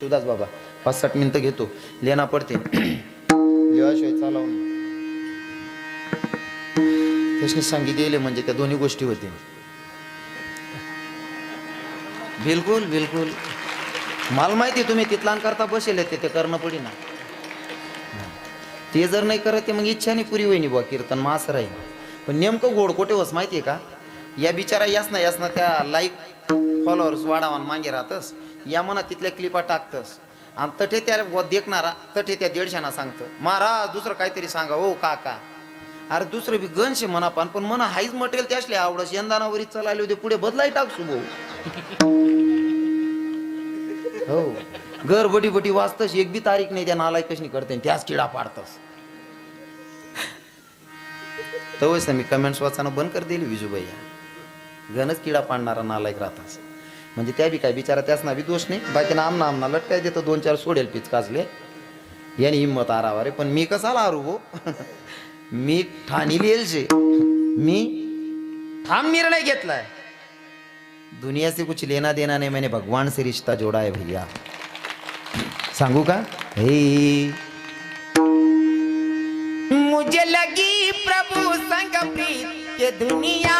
शिवदास बाबा पाच साठ मिनिटं घेतो. लेना पडते. लिहाशिवाय चालावून त्याने सांगितले म्हणजे त्या दोन्ही गोष्टी होते बिलकुल बिलकुल. मला माहिती तुम्ही तिथला करता बसेल ते ते करणं पडी ना ते जर नाही करत ते मग इच्छा नाही पुरी होईनी बुवा कीर्तन मग असं राहील पण नेमकं गोड कोठे होस माहिती आहे का? या बिचारा यास ना यास ना त्या लाईक फॉलोअर्स वाढावा मागे राहतस. या मना तिथल्या क्लिपा टाकतस. आणि तठे त्या व देखणारा तठे त्या दीडशाना सांगतं महाराज दुसरं काहीतरी सांगा. हो काका. अरे दुसरं बी गणशे म्हणा पण पण म्हणा हाईच मटेरियल त्याचले आवडस. यंदानावरी चलायला होते पुढे बदलाई टाकसू भाऊ. हो. घर बटी बटी वाचतस एक बी तारीख नाही त्या नालायक कशी करते त्याच किडा पाडतस. तवच ना मी कमेंट्स वाचणं बंद कर दिली विजूबाई. गणच किडा पाडणारा नालायक राहतास. म्हणजे त्या बी काय बिचारा त्याच ना बी दोष नाही. बाकी नाम आमना लटकाय देतो दोन चार सोडेल पीच काचले याने हिंमत आरावा रे पण मी कसाला आरू हो? मी ठाणी लिहिल शे मी ठाम निर्णय घेतलाय. दुनिया से कुछ लेना देना नाही मैंने भगवान से रिश्ता जोड़ा है भैया. सांगू का? हे. मुझे लगी प्रभु संग प्रीत के दुनिया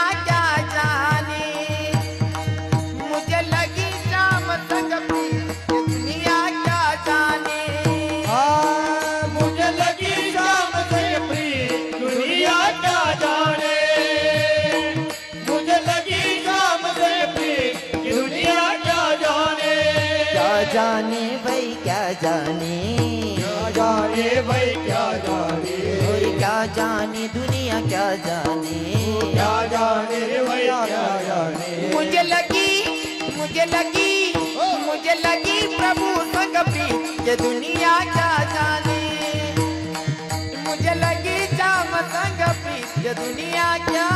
क्या जाने। क्या जाने भाई क्या जाने। मुझे लगी मुझे लगी मुझे लगी प्रभु संग प्रीत ये दुनिया क्या जाने। मुझे लगी जाम संग ये दुनिया क्या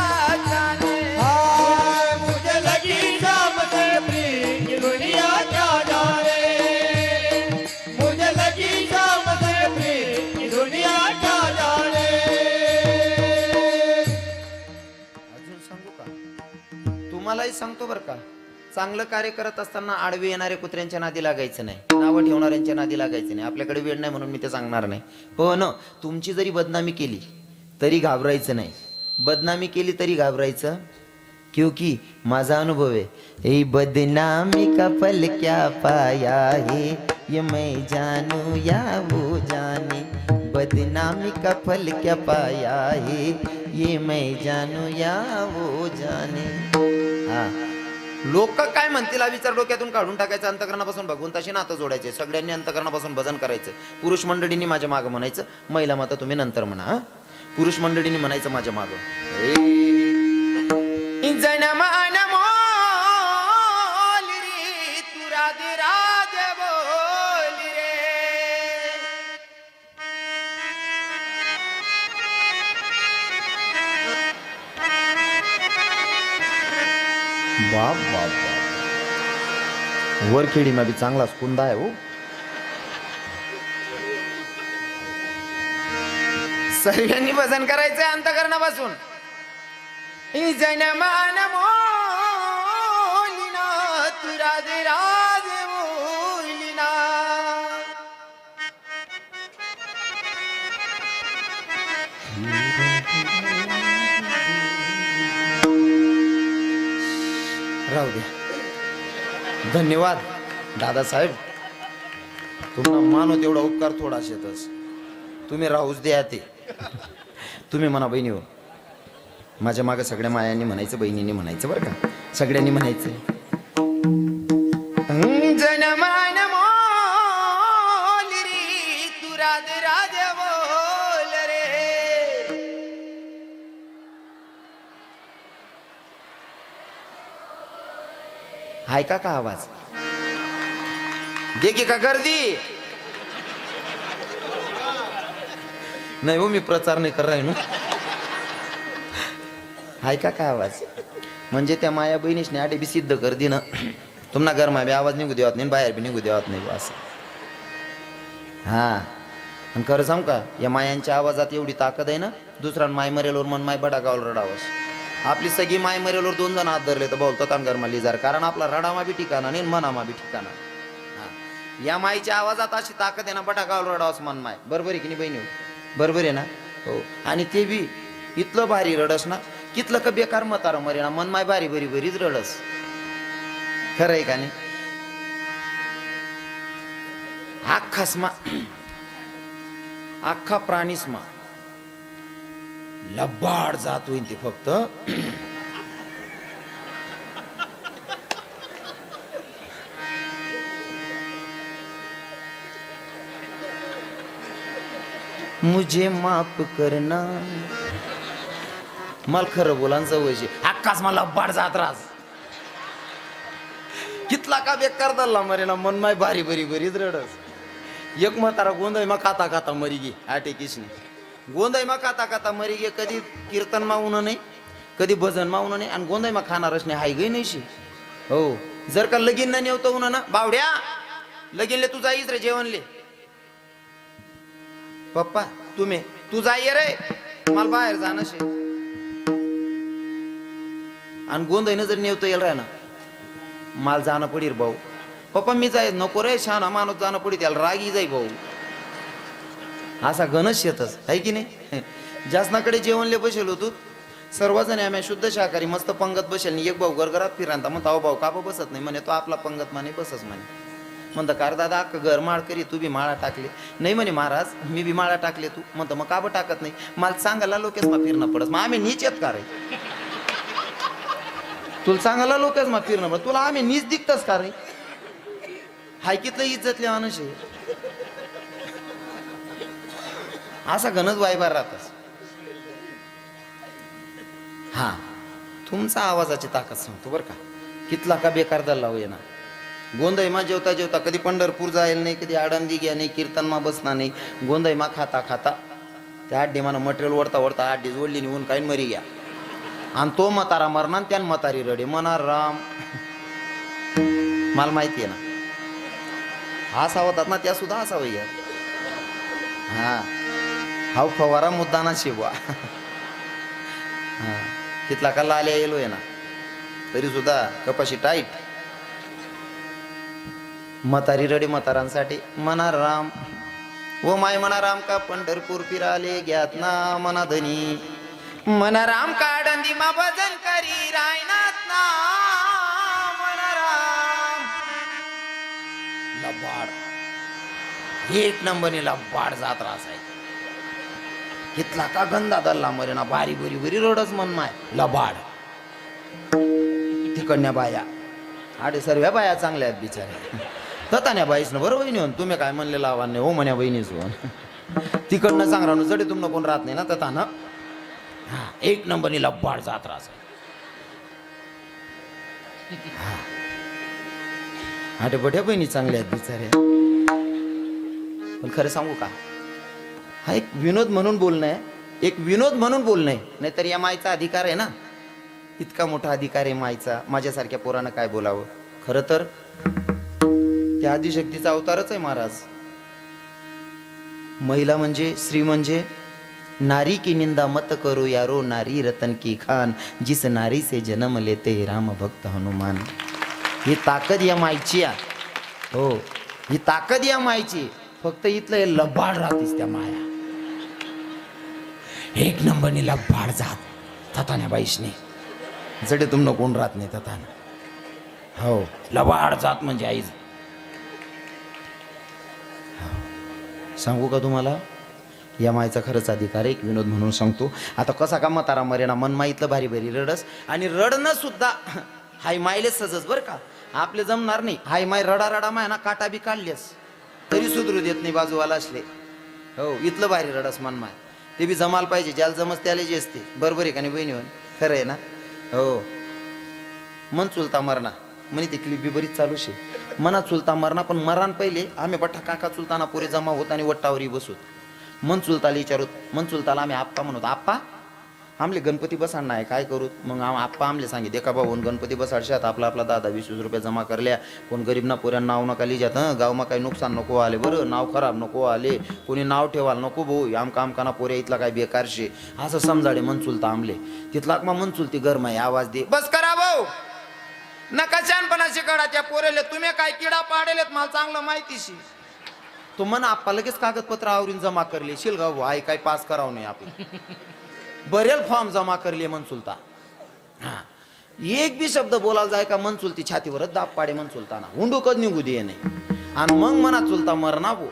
चांगलं कार्य करत असताना आडवे येणारे कुत्र्यांच्या नादी लागायचं नाही. नावं ठेवणाऱ्यांच्या नादी लागायचं नाही. आपल्याकडे वेळ नाही म्हणून मी ते सांगणार नाही. हो ना तुमची जरी बदनामी केली तरी घाबरायचं नाही. बदनामी केली तरी घाबरायचं. क्योंकि माझा अनुभव है हे बदनामी का फल क्या पाया है? ये मैं जानू या वो जाने. बदनामी का फल क्या पाया है? ये मैं जानू या वो जाने. हा। लोक काय म्हणतील हा विचार डोक्यातून काढून टाकायचं. अंतकरणापासून भगवंताशी नातं जोडायचे. सगळ्यांनी अंतकरणापासून भजन करायचं. पुरुष मंडळींनी माझ्या मागं म्हणायचं. महिला माता तुम्ही नंतर म्हणा पुरुष मंडळींनी म्हणायचं माझ्या मागं. बाप मा बी चांगला कुंदा आहे हो. सर्वांनी भजन करायचंय अंतकरणापासून. जनमान मोलिना धन्यवाद दादासाहेब. तुम्हाला मानो तेवढा उपकार थोडा शेतच तुम्ही राहूच द्या ते. तुम्ही म्हणा बहिणी हो. माझ्या मागं सगळ्या मायांनी म्हणायचं बहिणीने म्हणायचं बरं का? सगळ्यांनी म्हणायचं. ऐका का आवाज? देखी का गर्दी? नाही हो मी प्रचार नाही कर ना. ऐका का आवाज? म्हणजे त्या माया बहिणीशने आडे बी सिद्ध कर ना तुम्हाला गरमा बी आवाज निघू देवात नाही बाहेर बी निघू देवात नाही असं. हा. आणि खरं सांग का या मायांच्या आवाजात एवढी ताकद आहे ना दुसरा माय मरेलवर मन माय बडा गावल रडावस आपली सगळी माय मरेलवर दोन जण हात धरले तर बोलतो कामगार घरमा लिजार कारण आपला रडामा बी ठिकाणा नाही आणि मनामा बी ठिकाणा. या माईच्या आवाजात अशी ताकद आहे ना बटाकावर रडावस मन माय. बरोबर आहे की नाही बहिणी? बरोबर आहे ना? हो. आणि ते बी इथलं भारी रडस ना कितलं का बेकार मतार मरे ना मन माय भारी भरी भरीच रडस. खरं आहे का नाही? अख्खा स्मा अख्खा प्राणी स्मा लब्बाड जात होईल ते फक्त. मुझे माफ करना. मला खरं बोला जवळचे हक्काच मला लब्बाड जात रास कितला का बेकार दल्ला मरे ना मन माय भारी बरी बरीच रडस. एक म्हातारा गोंधळ मा खाता खाता मरी गे. आटे किसने. गोंधळ मा खाता खाता मरी गे कधी कीर्तन मावून नाही कधी भजन मावून नाही आणि गोंधळ मा खाणारच नाही हाय गई नाही हो जर का लगीन नाही नेवतो उन ना बावड्या लगीनले तू जाईस रे जेवणले पप्पा तुम्ही तू जाई रे मला बाहेर जाणं शे आणि गोंधळीनं जर नेवतो येईल राय ना मला जाणं पडीर भाऊ. पप्पा मी जाय नको रे शहाणा माणूस जाणं पडी त्याला रागी जाई भाऊ. असा गणच येतच आहे की नाही? जासनाकडे जेवणले बसेल होतो सर्वजण आम्ही शुद्ध शाकाहारी मस्त पंगत बसेल. एक भाऊ घरघरात फिरांता. म्हणता अहो भाऊ काबा बसत नाही? म्हणे तो आपला पंगत माने बसच म्हणे. म्हणतं कार दादा अक्क घर माळ करी तू बी माळा टाकले. नाही म्हणे महाराज मी बी माळा टाकले तू. म्हणतं मग काबं टाकत नाही? मला सांगायला लोकेच मग फिरणं पडत. मग आम्ही नीच येत का रे? तुला सांगायला लोकेस मग फिरणं पडत. तुला आम्ही नीच दिखतच का रे? हायकीतलं इज्जतले माणूस आहे. असा घनच वायभार राहतस हा. तुमचा आवाजाची ताकद सांगतो बरं का. कितला का बेकार दल्ला ये ना. गोंधळीमा जेवता जेवता कधी पंढरपूर जायला नाही कधी आडंदी घ्या नाही कीर्तनमा बसणार नाही गोंधळमा खाता खाता त्या आड्डी मला मटेरियल ओढता ओढता आड्डी जोडली निघून काही मरी घ्या आणि तो मतारा मरणार त्यान मतारी रडे. मना राम. मला माहिती आहे ना. असा होतात ना त्या सुद्धा असावं यार हा. हाव फवारा मुद्दाना शिवा. हा. तिथला का लाल्या येलोय ना. तरी सुद्धा कपाशी टाईट मतारी रडी मतारांसाठी मना राम व माय मना राम का पंढरपूर फिराले घ्यात ना मना धनी मना राम का डंदी मा भजन करी रायनाथ ना मना राम लबाड. एक नंबरने लबाड जात रास आहे इथला का गंदा दल्ला मरे ना बारी बरी बरी रोडच मन माय. लबाड. तिकडण्या बाया. आडे सर्व्या बाया चांगल्या आहेत बिचाऱ्या ततान्या बाईस ना बरोबर नेऊन तुम्ही काय म्हणले लावा नाही हो म्हण्या बहिणीच तिकडनं सांग जडे तुमनं कोण राहत नाही ना ततानं? हा एक नंबरनी लबाड जात राहस आटे बड्या बहिणी चांगल्या आहेत बिचाऱ्या पण खरं सांगू का? हा एक विनोद म्हणून बोलणं आहे. एक विनोद म्हणून बोलणं आहे. नाहीतर या मायचा अधिकार आहे ना? इतका मोठा अधिकार आहे मायचा माझ्यासारख्या पोरानं काय बोलावं? खरं तर त्या आदिशक्तीचा अवतारच आहे महाराज. महिला म्हणजे स्त्री म्हणजे नारी की निंदा मत करो यारो नारी रतन की खान जिस नारी से जन्म लेते राम भक्त हनुमान. ही ताकद या मायची हो ही ताकद या मायची फक्त इथलं हे लबाड राहतीस त्या माया. एक नंबरनी लबाड जात. ततान्या बाईशने जडे तुमनं कोण राहत नाही तताना हो. लबाड जात म्हणजे आईच सांगू का तुम्हाला? या मायचा खरंच अधिकार एक विनोद म्हणून सांगतो. आता कसा का म्हातारा मरेना मन माईतलं भारी भारी रडस आणि रडणं सुद्धा हाय मायले सजस बरं का. आपले जमणार नाही. हाय माय रडा रडा माय ना काटा बी काढलेस तरी सुधरू देत नाही बाजूवाला असले. हो इथलं भारी रडस मन माय. ते बी जमाल पाहिजे ज्याला जमस त्याला जे असते. बरोबर आहे का नाही बहिणी खरं आहे ना? हो. मन चुलता मरणा. म्हणे ती क्लिप बी बरीच चालू शे मना चुलता मरणा पण मरान पहिले आम्ही बठ्ठा काका चुलताना पुरे जमा होत आणि वट्टावरी बसूत मन चुलताला विचारूत मन चुलताला आम्ही आप्पा म्हणूत आप्पा आमले गणपती बसाड नाही काय करू? मग आप्पा आमले सांगित का भाऊन गणपती बसाडशात आपला आपला दादा वीस वीस रुपये जमा करल्या. कोण गरीब ना नाव नका लिहिजात हं? गावमा काही नुकसान नको आले बरं? नाव खराब नको आले. कोणी नाव ठेवाल नको भाऊ. आम काम काना पोऱ्या इथला काय बेकार शे असं समजाडे मन चुलता आमले. तिथला मग मन चुलती गरमाई आवाज दे. बस करा भाऊ. नका शहाणपणाशी काढा त्या पोरेले तुम्ही काय किडा पाडेलेत मला चांगलं माहितीशी. तू म्हण आप्पा लगेच कागदपत्र आवरून जमा करले. शिलगाव आई काय पास करावं नाही आपण बरेल फॉर्म जमा करले मनसुलता. हा. एक बी शब्द बोलायला जाय का मन चुलती छातीवरच दाब पाडे मन चुलताना हुंडूकच निघू दे नाही. आणि मग मना चुलता मरना बो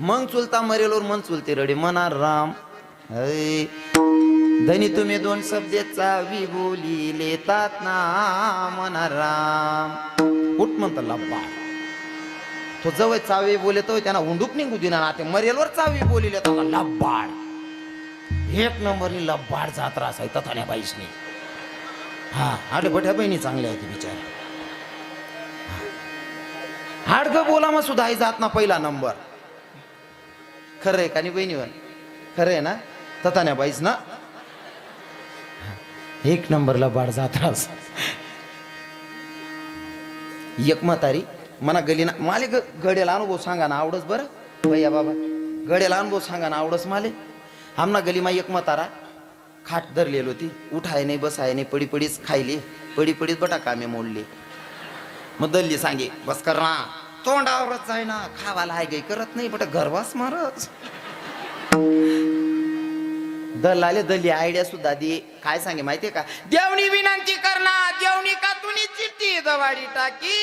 मग चुलता मरेलोर मन चुलते रडे. मना राम. हय. धनी तुम्ही दोन शब्देचा बोली लेतात ना मना राम. उठ म्हणता लब्बा. तो जवळ चावी बोले त्यांना हुंडूक निघू दिना ना ते मरेलवर चावी बोली लेताना लब्बाड. एक नंबरनी लब्बाड जात्रा असायचा थाण्या बाईसनी. हा आडबट्या बहिणी चांगल्या आहेत बिचार हाडग बोला मग सुद्धा आई जात ना पहिला नंबर. खरं आहे का नाही बहिणीवर खरं आहे ना? तथान्या बाईस ना? एक नंबरला बाड जात्रा एक म्हातारी मना गली ना माले ग गड्याला अनुभव सांगा ना आवडस बरं? भैया बाबा गड्याला अनुभव सांगा ना आवडस माले? आमना गली मा एक मतारा खाट धरलेली होती उठाय नाही बसाय नाही पडी पडीच खायली पडी पडीच बटा कामे मोडली मग दल्ली सांगे बस कर ना। तोंडावरच जाय ना खावाला हाय गाई करत नाही बट घरवास मारच दल्लाले दल्ली आयडिया सुद्धा दे। काय सांगे माहितीये का? देवणी विनंती करणार देवणी का तुम्ही चिठ्ठी दवाडी टाकी?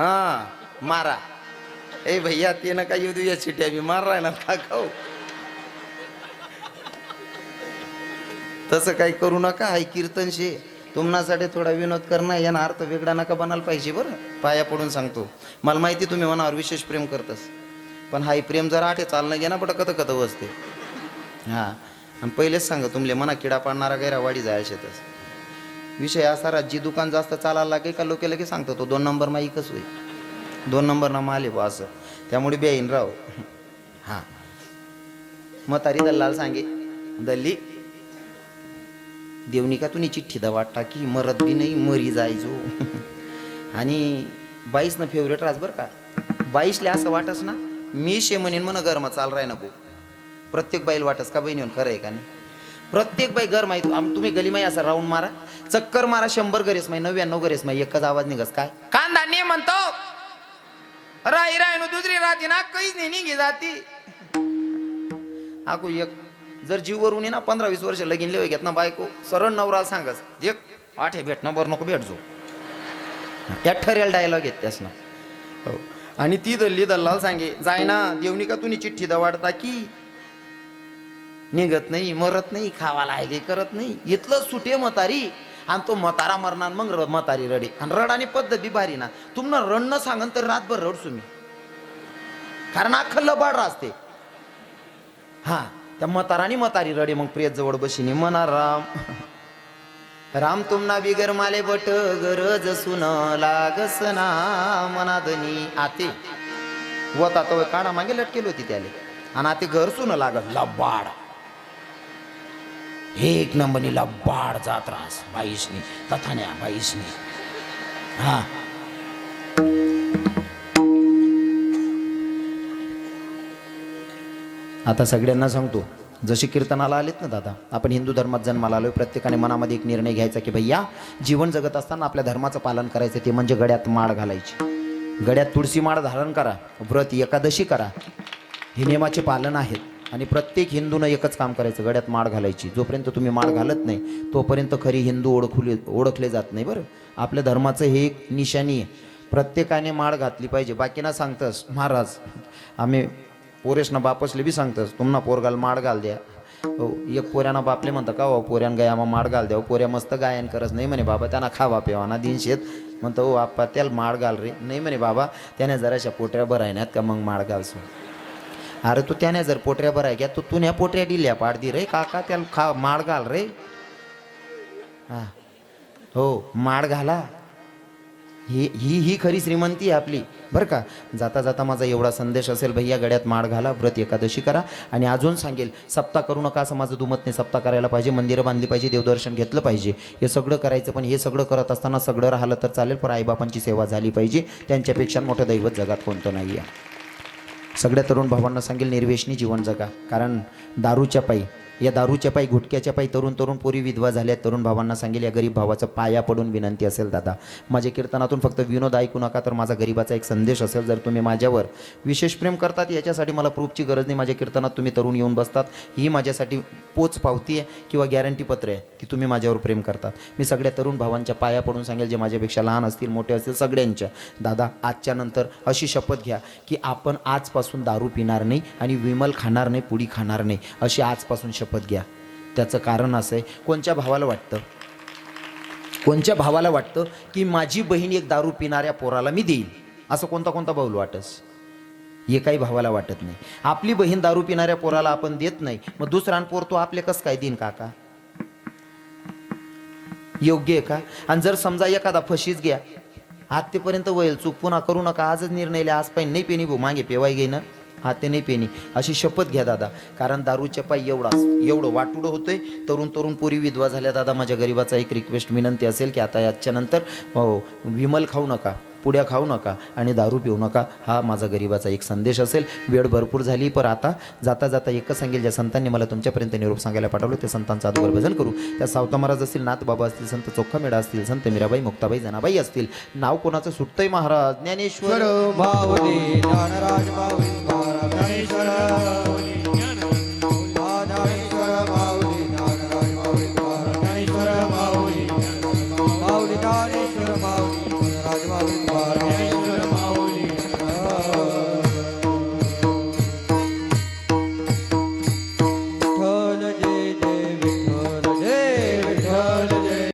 हा मारा. ए भैया ते नका येऊ देऊ या चिट्या मी मार ना का खाऊ? तसं काही करू नका हाय कीर्तनशी. तुम्हासाठी थोडा विनोद करणं यानं अर्थ वेगळा नका बनायला पाहिजे बरं. पाया पडून सांगतो. मला माहिती तुम्ही मनावर विशेष प्रेम करतस. पण हाय प्रेम जर आठे चालणं घे ना बट कत कत बसते. हां. आणि पहिलेच सांगा तुमले मना किडा पाडणारा गैरा वाडी जायला शेतस. विषय असा राजी जी दुकान जास्त चालायला लागे का लोके लगे सांगतो तो दोन नंबर मा इकच होईल दोन नंबर ना माले बा असं. त्यामुळे बेईन राव. हां. म्हातारी दल्लाल सांगे दल्ली देवनी का तुम्ही चिठ्ठी दा वाटता की मरत बी नाही मरी जायचो आणि बाईस न फेवरेट रास बरं का. बाईसले असं वाटस ना मी शे म्हणेन म्हण गरमा चाल राय ना भाऊ प्रत्येक बाईल वाटस का बहिणी खरं आहे का नाही? प्रत्येक बाई घर माहीत आम तुम्ही गलीमाई असा राऊंड मारा. चक्कर मारा शंभर गरेस माही नव्याण्णव गरेस माही एकच आवाज निघस. काय? कांदा ने म्हणतो राही राय दुसरी राहते ना काहीच नाही निघी जाती. आकू एक जर जीववरून ये ना पंधरा वीस वर्ष लगीन लिव घेत ना बायको सरळ नवरा सांगस एक आठे भेट बरं नको भेट जो त्या ठरेल डायलॉग येत त्यास ना हो. आणि ती दल्ली दल्लाल सांगे जायना देवणी का तुनी चिठ्ठी दवाडता की निघत नाही मरत नाही खावाला आहे करत नाही. इथलं सुटे मतारी आणि तो मतारा मरणार मग र मतारी रडे. आणि रड पद्धत पद्धती भारी ना. तुम्हाला रडणं सांगन तर रातभर रडसू तुम्ही. कारण अख्खं लबाड असते हा त्या मतारानी मतारी रडे मग प्रियत जवळ बशीने. म्हणा राम. राम तुमना बिगर माले बट गरज सुन लागस ना मनादनी आते. वता तो काढा मागे लटकेल होती त्याले. आणि आते घर सुन लागत लबाड. एक नंबरीला बाळ जात रास बाईसनी तथान्या बाईसनी. हा. आता सगळ्यांना सांगतो जसे कीर्तनाला आलेत ना दादा आपण हिंदू धर्मात जन्माला आलोय प्रत्येकाने मनामध्ये एक निर्णय घ्यायचा की भैया जीवन जगत असताना आपल्या धर्माचं पालन करायचं ते म्हणजे गड्यात माळ घालायची. गड्यात तुळशी माळ धारण करा व्रत एकादशी करा. हे नियमाचे पालन आहेत. आणि प्रत्येक हिंदूनं एकच काम करायचं गड्यात माळ घालायची. जोपर्यंत तुम्ही माळ घालत नाही तोपर्यंत खरी हिंदू ओळखले ओळखले जात नाही बरं. आपल्या धर्माचं हे एक निशाणी आहे. प्रत्येकाने माळ घातली पाहिजे. बाकीना सांगतस महाराज आम्ही पोरेसना बापसले बी सांगतस तुम्हाला पोरगाल माड घाल द्या. एक पोऱ्यानं बापले म्हणतं का हो पोऱ्यान गाय माळ माड घाल द्या. पोऱ्या मस्त गायन करत नाही म्हणे बाबा त्यांना खावा पिवा ना दिन शेत. म्हणतो ओ आप्पा त्याला माड घाल रे. नाही म्हणे बाबा त्याने जराशा पोट्या भरायनात का मग माड घालसो अरे तू त्याने जर पोटऱ्या भराय घ्या तू तुन्या पोटऱ्या दिल्या पाडदी रे काका त्याला खा माड घाल रे. हा. हो माड घाला. ही ही ही खरी श्रीमंती आहे आपली. बरं का? जाता जाता माझा एवढा संदेश असेल भैया गड्यात माळ घाला व्रत एकादशी करा. आणि अजून सांगेल सप्ताह करू नका असं माझं दुमत नाही सप्ताह करायला पाहिजे मंदिरं बांधली पाहिजे देवदर्शन घेतलं पाहिजे. हे सगळं करायचं पण हे सगळं करत असताना सगळं राहिलं तर चालेल पण आईबापांची सेवा झाली पाहिजे. त्यांच्यापेक्षा मोठं दैवत जगात कोणतं नाही आहे सगळ्या तरुण भावांना सांगेल निर्वेशनी जीवन जगा. कारण दारूच्या पायी या दारूच्या पायी गुटक्याच्या पायी तरुण तरुण पोरी विधवा झाल्या तरुण भावांना सांगेल या गरीब भावाचं पाया पडून विनंती असेल दादा. माझ्या कीर्तनातून फक्त विनोद ऐकू नका तर माझा गरीबाचा एक संदेश असेल जर तुम्ही माझ्यावर विशेष प्रेम करतात याच्यासाठी मला प्रूफची गरज नाही. माझ्या कीर्तनात तुम्ही तरुण येऊन बसतात. ही माझ्यासाठी पोच पावती आहे किंवा गॅरंटी पत्र आहे की तुम्ही माझ्यावर प्रेम करतात. मी सगळ्या तरुण भावांच्या पाया पडून सांगेल जे माझ्यापेक्षा लहान असतील मोठे असतील सगळ्यांच्या. दादा आजच्या नंतर अशी शपथ घ्या की आपण आजपासून दारू पिणार नाही आणि विमल खाणार नाही पुडी खाणार नाही अशी आजपासून शपथ घ्या. त्याचं कारण असं आहे कोणत्या भावाला वाटतं? कोणत्या भावाला वाटतं की माझी बहीण एक दारू पिणाऱ्या पोराला मी देईल? असं कोणता कोणता भाऊल वाटस? हे काही भावाला वाटत नाही. आपली बहीण दारू पिणाऱ्या पोराला आपण देत नाही मग दुसरा पोर तो आपले कसं काय देईन काका? योग्य आहे का? आणि जर समजा एखादा फशीच घ्या. आत्तेपर्यंत वयल चूक पुन्हा करू नका. आजच निर्णय आज पाहिजे नाही पेनी भाऊ मागे पेवाय घेईन हाते नाही पेनी. अशी शपथ घ्या दादा. कारण दारूच्या पाय एवढा एवढं वाटुडं होतंय. तरुण तरुण पोरी विधवा झाल्या. दादा माझ्या गरीबाचा एक रिक्वेस्ट विनंती असेल की आता याच्या नंतर हो, विमल खाऊ नका पुड्या खाऊ नका आणि दारू पिऊ नका. हा माझा गरीबाचा एक संदेश असेल. वेळ भरपूर झाली पण आता जाता जाता एकच सांगेल. ज्या संतांनी मला तुमच्यापर्यंत निरोप सांगायला पाठवलं त्या संतांचा अगोदर भजन करू. त्या सावता महाराज असतील नाथ बाबा असतील संत चोखा मेढा असतील संत मीराबाई मुक्ताबाई जनाबाई असतील. नाव कोणाचं सुटतंय महाराज? ज्ञानेश्वर भाव